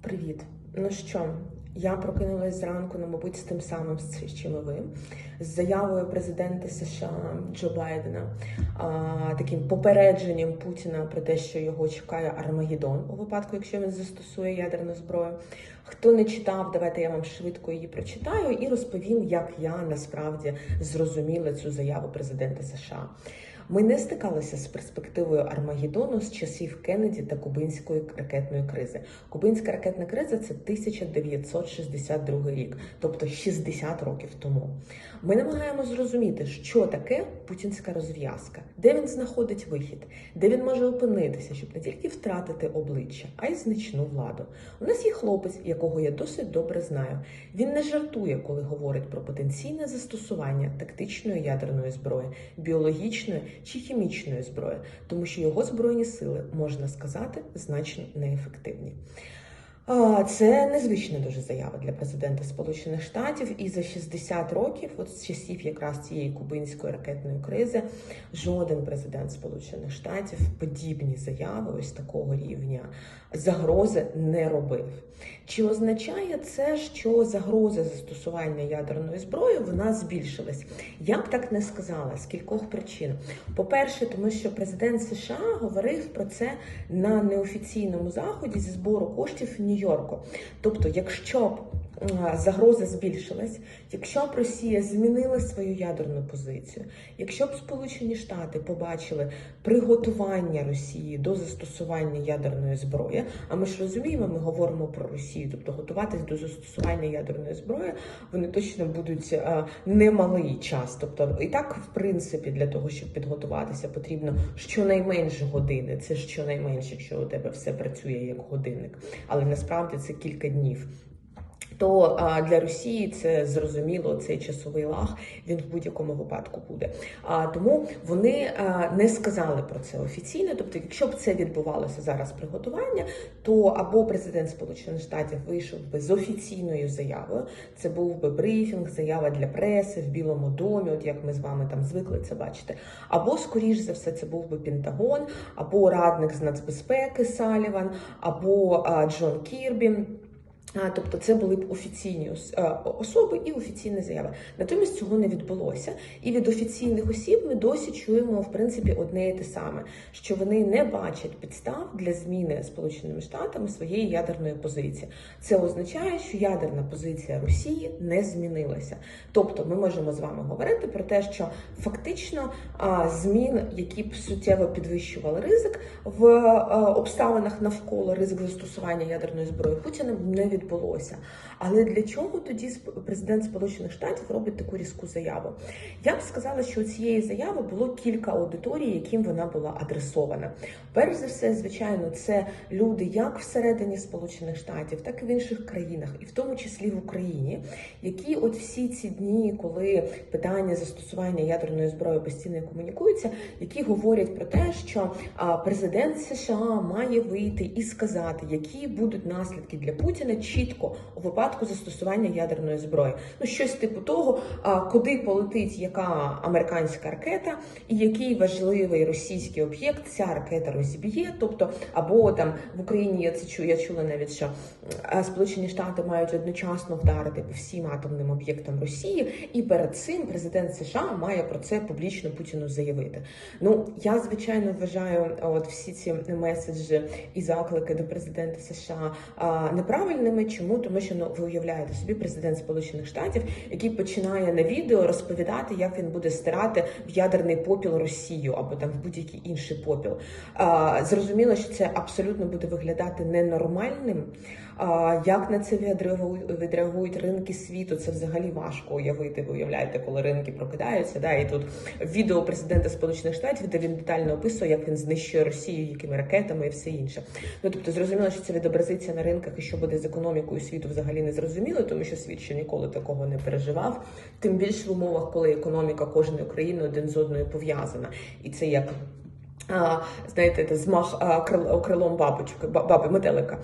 Привіт. Ну що, я прокинулась зранку, ну, мабуть, з тим самим, з чим ви, з заявою президента США Джо Байдена, а, таким попередженням Путіна про те, що його чекає Армагеддон у випадку, якщо він застосує ядерну зброю. Хто не читав, давайте я вам швидко її прочитаю і розповім, як я насправді зрозуміла цю заяву президента США. Ми не стикалися з перспективою Армагеддону з часів Кеннеді та кубинської ракетної кризи. Кубинська ракетна криза це 1962 рік, тобто 60 років тому. Ми намагаємося зрозуміти, що таке путінська розв'язка, де він знаходить вихід, де він може опинитися, щоб не тільки втратити обличчя, а й значну владу. У нас є хлопець, якого я досить добре знаю. Він не жартує, коли говорить про потенційне застосування тактичної ядерної зброї, біологічної чи хімічної зброї, тому що його збройні сили можна сказати значно неефективні. Це незвична дуже заява для президента Сполучених Штатів, і за 60 років, от з часів якраз цієї кубинської ракетної кризи, жоден президент Сполучених Штатів подібні заяви ось такого рівня загрози не робив. Чи означає це, що загроза застосування ядерної зброї вона збільшилась? Я б так не сказала з кількох причин. По-перше, тому що президент США говорив про це на неофіційному заході зі збору коштів Нью-Йорку. Тобто, якщо б загроза збільшилась, якщо б Росія змінила свою ядерну позицію, якщо б Сполучені Штати побачили приготування Росії до застосування ядерної зброї, а ми ж розуміємо, ми говоримо про Росію, тобто готуватись до застосування ядерної зброї, вони точно будуть немалий час. Тобто, і так, в принципі, для того, щоб підготуватися, потрібно щонайменше години. Це щонайменше, якщо у тебе все працює як годинник, але насправді це кілька днів. То для Росії це зрозуміло цей часовий лаг. Він в будь-якому випадку буде. А тому вони не сказали про це офіційно. Тобто, якщо б це відбувалося зараз приготування, то або президент Сполучених Штатів вийшов би з офіційною заявою. Це був би брифінг, заява для преси в Білому домі, от як ми з вами там звикли це бачити. Або, скоріш за все, це був би Пентагон, або радник з нацбезпеки Саліван, або Джон Кірбі. Тобто це були б офіційні особи і офіційні заяви. Натомість цього не відбулося. І від офіційних осіб ми досі чуємо в принципі одне і те саме, що вони не бачать підстав для зміни Сполученими Штатами своєї ядерної позиції. Це означає, що ядерна позиція Росії не змінилася. Тобто, ми можемо з вами говорити про те, що фактично змін, які б суттєво підвищували ризик в обставинах навколо ризик застосування ядерної зброї Путіна не відбулося відбулося. Але для чого тоді президент Сполучених Штатів робить таку різку заяву? Я б сказала, що у цієї заяви було кілька аудиторій, яким вона була адресована. Перш за все, звичайно, це люди як всередині Сполучених Штатів, так і в інших країнах, і в тому числі в Україні, які от всі ці дні, коли питання застосування ядерної зброї постійно комунікуються, які говорять про те, що президент США має вийти і сказати, які будуть наслідки для Путіна чітко у випадку застосування ядерної зброї. Ну щось типу того, куди полетить яка американська ракета, і який важливий російський об'єкт ця ракета розіб'є. Тобто, або там в Україні я це чую, я чула навіть, що Сполучені Штати мають одночасно вдарити по всім атомним об'єктам Росії, і перед цим президент США має про це публічно Путіну заявити. Ну я звичайно вважаю, от всі ці меседжі і заклики до президента США неправильними. Чому тому, що ну ви уявляєте собі президент Сполучених Штатів, який починає на відео розповідати, як він буде стирати в ядерний попіл Росію або там в будь-який інший попіл. А, Зрозуміло, що це абсолютно буде виглядати ненормальним. Як на це відреагують ринки світу? Це взагалі важко уявити. Ви уявляєте, коли ринки прокидаються. Да, І тут відео президента Сполучених Штатів, де він детально описує, як він знищує Росію, якими ракетами і все інше. Ну тобто, зрозуміло, що це відобразиться на ринках і що буде з економікою світу взагалі не зрозуміло, тому що світ ще ніколи такого не переживав. Тим більше в умовах, коли економіка кожної країни один з одною пов'язана, і це як знаєте, змах крилом бабочки, ба- баби метелика.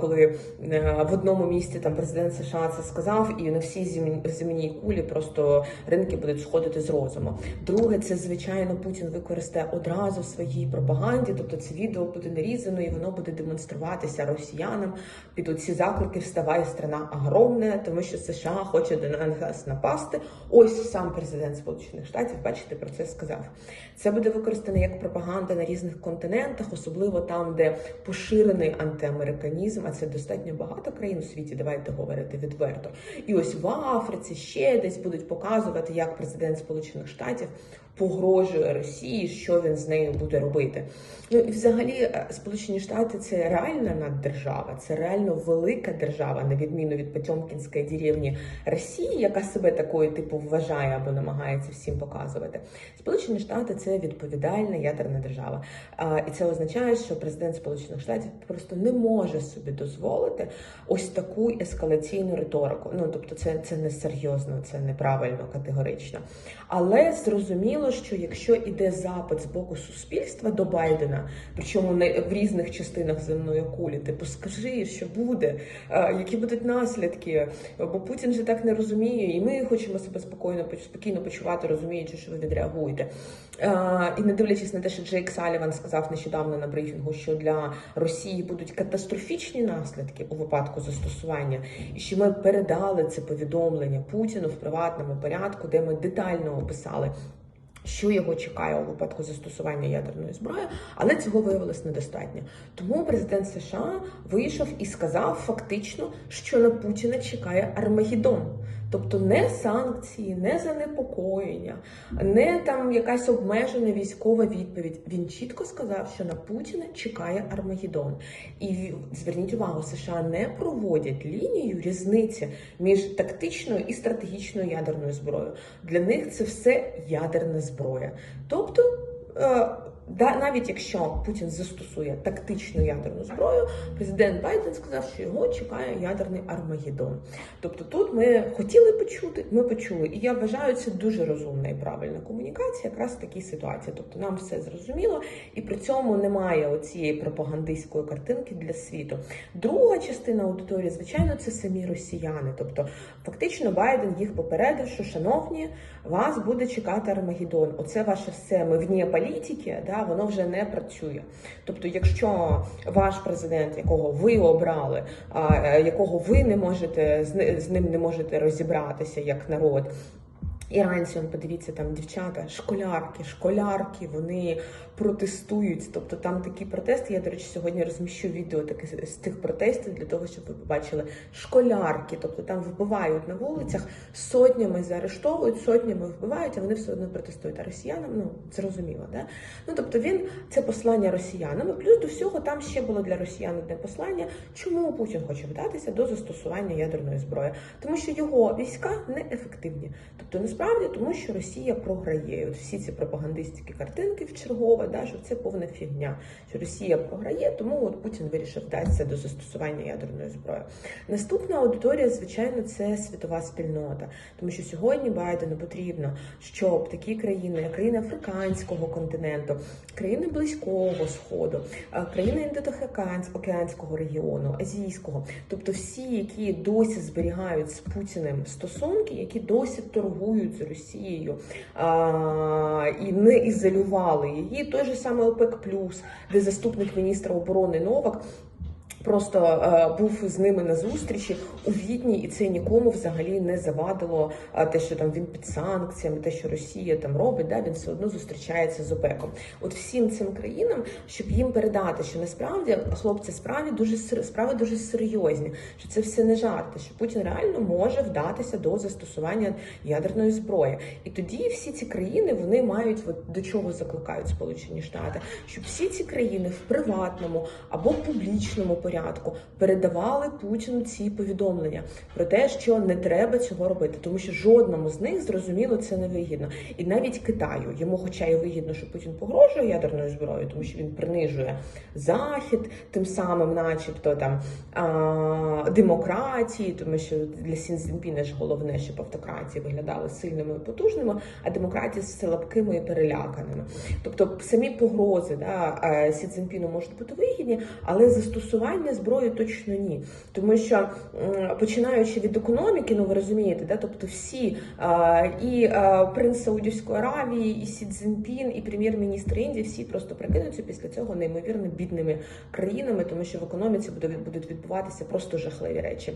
Коли е, в одному місті там президент США це сказав, і на всій земні- земній кулі просто ринки будуть сходити з розуму. Друге, це звичайно Путін використає одразу в своїй пропаганді, тобто це відео буде нарізано і воно буде демонструватися росіянам під оці заклики Вставай, страна огромна, тому що США хоче на нас напасти. Ось сам президент Сполучених Штатів, бачите, про це сказав. Це буде використано як пропаганда на різних континентах, особливо там, де поширений антиамериканізм, а це достатньо багато країн у світі. Давайте говорити відверто. І ось в Африці ще десь будуть показувати, як президент Сполучених Штатів погрожує Росії, що він з нею буде робити. Ну і взагалі, е, Сполучені Штати це реальна наддержава, це реально велика держава, на відміну від Потьомкінської деревні Росії, яка себе такою типу вважає або намагається всім показувати. Сполучені Штати це відповідальна ядерна держава. А, і це означає, що президент Сполучених Штатів просто не може собі дозволити ось таку ескалаційну риторику. Ну тобто, це, це не серйозно, це неправильно, категорично. Але зрозуміло, що якщо іде запит з боку суспільства до Байдена, причому не в різних частинах земної кулі, типу скажи, що буде, які будуть наслідки, бо Путін же так не розуміє, і ми хочемо себе спокійно спокійно почувати, розуміючи, що ви відреагуєте. І не дивлячись на те, що Джейк Саліван сказав нещодавно на брифінгу, що для Росії будуть катастрофічні наслідки у випадку застосування, і що ми передали це повідомлення Путіну в приватному порядку, де ми детально описали. Що його чекає у випадку застосування ядерної зброї, але цього виявилось недостатньо. Тому президент США вийшов і сказав фактично, що на Путіна чекає Армагеддон. Тобто не санкції, не занепокоєння, не там якась обмежена військова відповідь. Він чітко сказав, що на Путіна чекає Армагеддон. І зверніть увагу, США не проводять лінію різниці між тактичною і стратегічною ядерною зброєю. Для них це все ядерна зброя. Тобто. Навіть якщо Путін застосує тактичну ядерну зброю, президент Байден сказав, що його чекає ядерний Армагеддон. Тобто, тут ми хотіли почути, ми почули, і я вважаю, це дуже розумна і правильна комунікація, якраз в такій ситуації. Тобто, нам все зрозуміло, і при цьому немає оцієї пропагандистської картинки для світу. Друга частина аудиторії, звичайно, це самі росіяни. Тобто, фактично, Байден їх попередив, що шановні, вас буде чекати Армагеддон. Оце ваше все. Ми вне політики, да, воно вже не працює. Тобто, якщо ваш президент, якого ви обрали, е, якого ви не можете з ним не можете розібратися як народ. Іранці, подивіться, там дівчата, школярки, школярки, вони протестують. Тобто там такі протести. Я, до речі, сьогодні розміщу відео таке з- тих протестів для того, щоб ви побачили школярки. Тобто там вбивають на вулицях, сотнями заарештовують, сотнями вбивають, а вони все одно протестують. А росіянам, ну зрозуміло, да? Ну тобто він це послання росіянам. Плюс до всього там ще було для росіян одне послання. Чому Путін хоче вдатися до застосування ядерної зброї? Тому що його війська неефективні. Тобто насправді тому, що Росія програє. От всі ці пропагандистські картинки в чергове, да, що це повна фігня. Що Росія програє, тому от Путін вирішив вдатися до застосування ядерної зброї. Наступна аудиторія, звичайно, це світова спільнота, тому що сьогодні Байдену потрібно, щоб такі країни, як країни африканського континенту, країни близького сходу, країни індотихоокеанського регіону, азійського, тобто всі, які досі зберігають з Путіним стосунки, які досі торгують з Росією а, і не ізолювали її. Той же самий ОПЕК де заступник міністра оборони Новак. Просто е, був з ними на зустрічі у Відні, і це нікому взагалі не завадило е, те, що там він під санкціями, те, що Росія там робить, да він все одно зустрічається з ОПЕКом. От всім цим країнам, щоб їм передати, що насправді хлопці справі дуже справи дуже серйозні, що це все не жарти, що Путін реально може вдатися до застосування ядерної зброї. І тоді всі ці країни вони мають от до чого закликають Сполучені Штати, щоб всі ці країни в приватному або публічному порядку передавали Путіну ці повідомлення про те, що не треба цього робити, тому що жодному з них зрозуміло це не вигідно. І навіть Китаю йому, хоча й вигідно, що Путін погрожує ядерною зброєю, тому що він принижує захід, тим самим, начебто там а, демократії, тому що для Сін Цзіньпіна ж головне, щоб автократії виглядали сильними і потужними, а демократії слабкими і переляканими. Тобто самі погрози да, е, Сі Цзіньпіну можуть бути вигідні, але застосування зброї точно ні. Тому що починаючи від економіки, ну ви розумієте, да, тобто всі і принц Саудівської Аравії, і Сі Цзіньпін, і прем'єр-міністр Індії, всі просто прикинуться після цього неймовірно бідними країнами, тому що в економіці будуть відбуватися просто жахливі речі.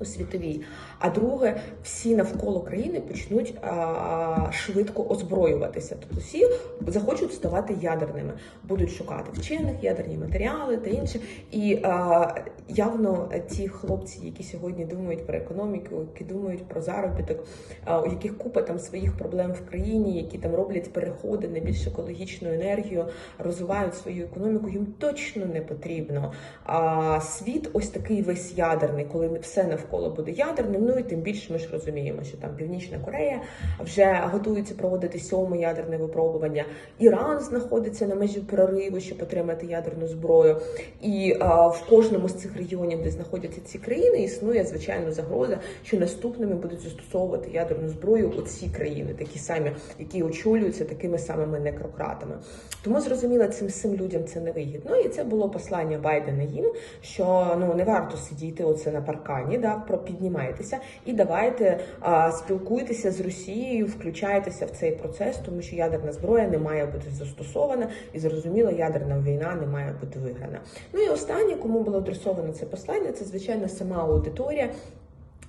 У світовій, а друге, всі навколо країни почнуть а, швидко озброюватися. Тобто всі захочуть ставати ядерними, будуть шукати вчених, ядерні матеріали та інше. І а, явно ті хлопці, які сьогодні думають про економіку, які думають про заробіток, а, у яких купа там своїх проблем в країні, які там роблять переходи на більш екологічну енергію, розвивають свою економіку, їм точно не потрібно. А світ ось такий весь ядерний, коли все навколо буде ядерним. Ну і тим більше ми ж розуміємо, що там Північна Корея вже готується проводити сьоме ядерне випробування. Іран знаходиться на межі прориву, щоб отримати ядерну зброю. І а, в кожному з цих регіонів, де знаходяться ці країни, існує звичайно загроза, що наступними будуть застосовувати ядерну зброю у ці країни, такі самі, які очолюються такими самими некрократами. Тому зрозуміло, цим всім людям це не вигідно. І це було послання Байдена їм, що ну не варто сидіти оце на паркані, да про піднімайтеся і давайте а, спілкуйтеся з Росією, включайтеся в цей процес, тому що ядерна зброя не має бути застосована, і зрозуміло, ядерна війна не має бути виграна. Ну і останнє, кому було адресовано це послання, це звичайно сама аудиторія.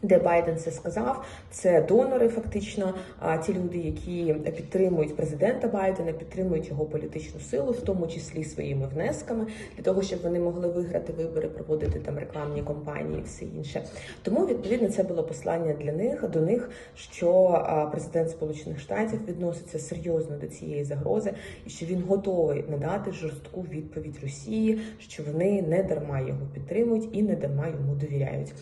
Де Байден це сказав, це донори, фактично, а ті люди, які підтримують президента Байдена, підтримують його політичну силу, в тому числі своїми внесками, для того, щоб вони могли виграти вибори, проводити там рекламні кампанії, і все інше. Тому відповідно це було послання для них до них, що президент Сполучених Штатів відноситься серйозно до цієї загрози, і що він готовий надати жорстку відповідь Росії, що вони не дарма його підтримують і не дарма йому довіряють.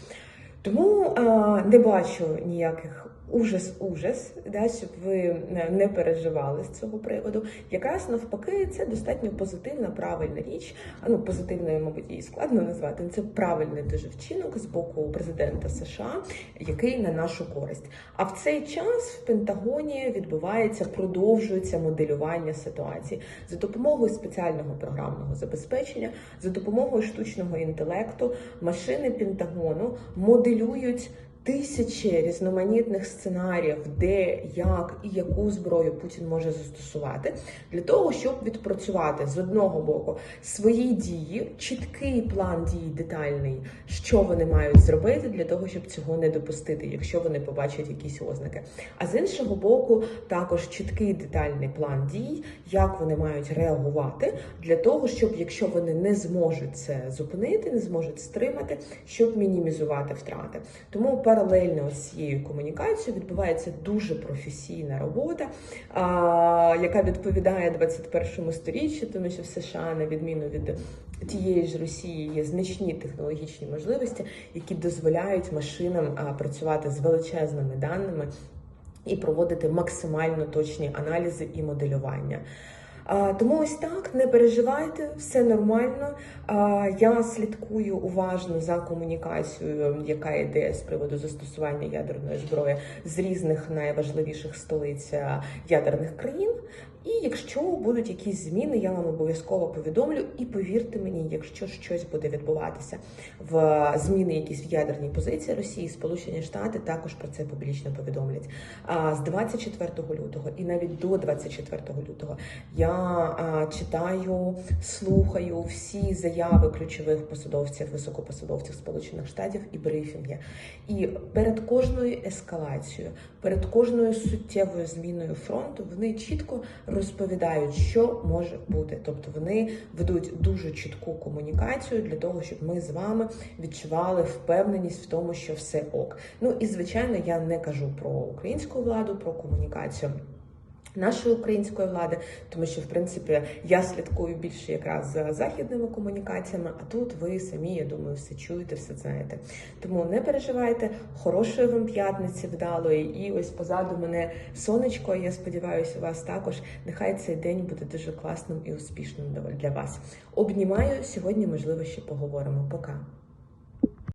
Тому а, не бачу ніяких ужас-ужас, да, щоб ви не переживали з цього приводу. Якраз навпаки, це достатньо позитивна, правильна річ. Ну позитивною, мабуть, її складно назвати. Це правильний дуже вчинок з боку президента США, який на нашу користь. А в цей час в Пентагоні відбувається, продовжується моделювання ситуації за допомогою спеціального програмного забезпечення, за допомогою штучного інтелекту, машини Пентагону моделюють хвилюють Тисячі різноманітних сценаріїв, де, як і яку зброю Путін може застосувати, для того, щоб відпрацювати з одного боку свої дії, чіткий план дій детальний, що вони мають зробити для того, щоб цього не допустити, якщо вони побачать якісь ознаки. А з іншого боку, також чіткий детальний план дій, як вони мають реагувати для того, щоб якщо вони не зможуть це зупинити, не зможуть стримати, щоб мінімізувати втрати. Тому паралельно з цією комунікацією відбувається дуже професійна робота, яка відповідає 21 сторіччю, тому що в США, на відміну від тієї ж Росії, є значні технологічні можливості, які дозволяють машинам працювати з величезними даними і проводити максимально точні аналізи і моделювання. Тому ось так, не переживайте, все нормально. Я слідкую уважно за комунікацією, яка йде з приводу застосування ядерної зброї з різних найважливіших столиць ядерних країн. І якщо будуть якісь зміни, я вам обов'язково повідомлю. І повірте мені, якщо щось буде відбуватися в зміни, якісь в ядерній позиції Росії, Сполучені Штати також про це публічно повідомлять. А з 24 лютого і навіть до 24 лютого я читаю, слухаю всі заяви ключових посадовців, високопосадовців Сполучених Штатів і брифінги. І перед кожною ескалацією, перед кожною суттєвою зміною фронту вони чітко розповідають, що може бути. Тобто вони ведуть дуже чітку комунікацію для того, щоб ми з вами відчували впевненість в тому, що все ок. Ну і звичайно, я не кажу про українську владу, про комунікацію. Нашої української влади, тому що в принципі я слідкую більше якраз за західними комунікаціями, а тут ви самі, я думаю, все чуєте, все знаєте. Тому не переживайте, хорошої вам п'ятниці вдалої. І ось позаду мене сонечко. Я сподіваюся, у вас також. Нехай цей день буде дуже класним і успішним для вас. Обнімаю сьогодні. Можливо, ще поговоримо. Пока.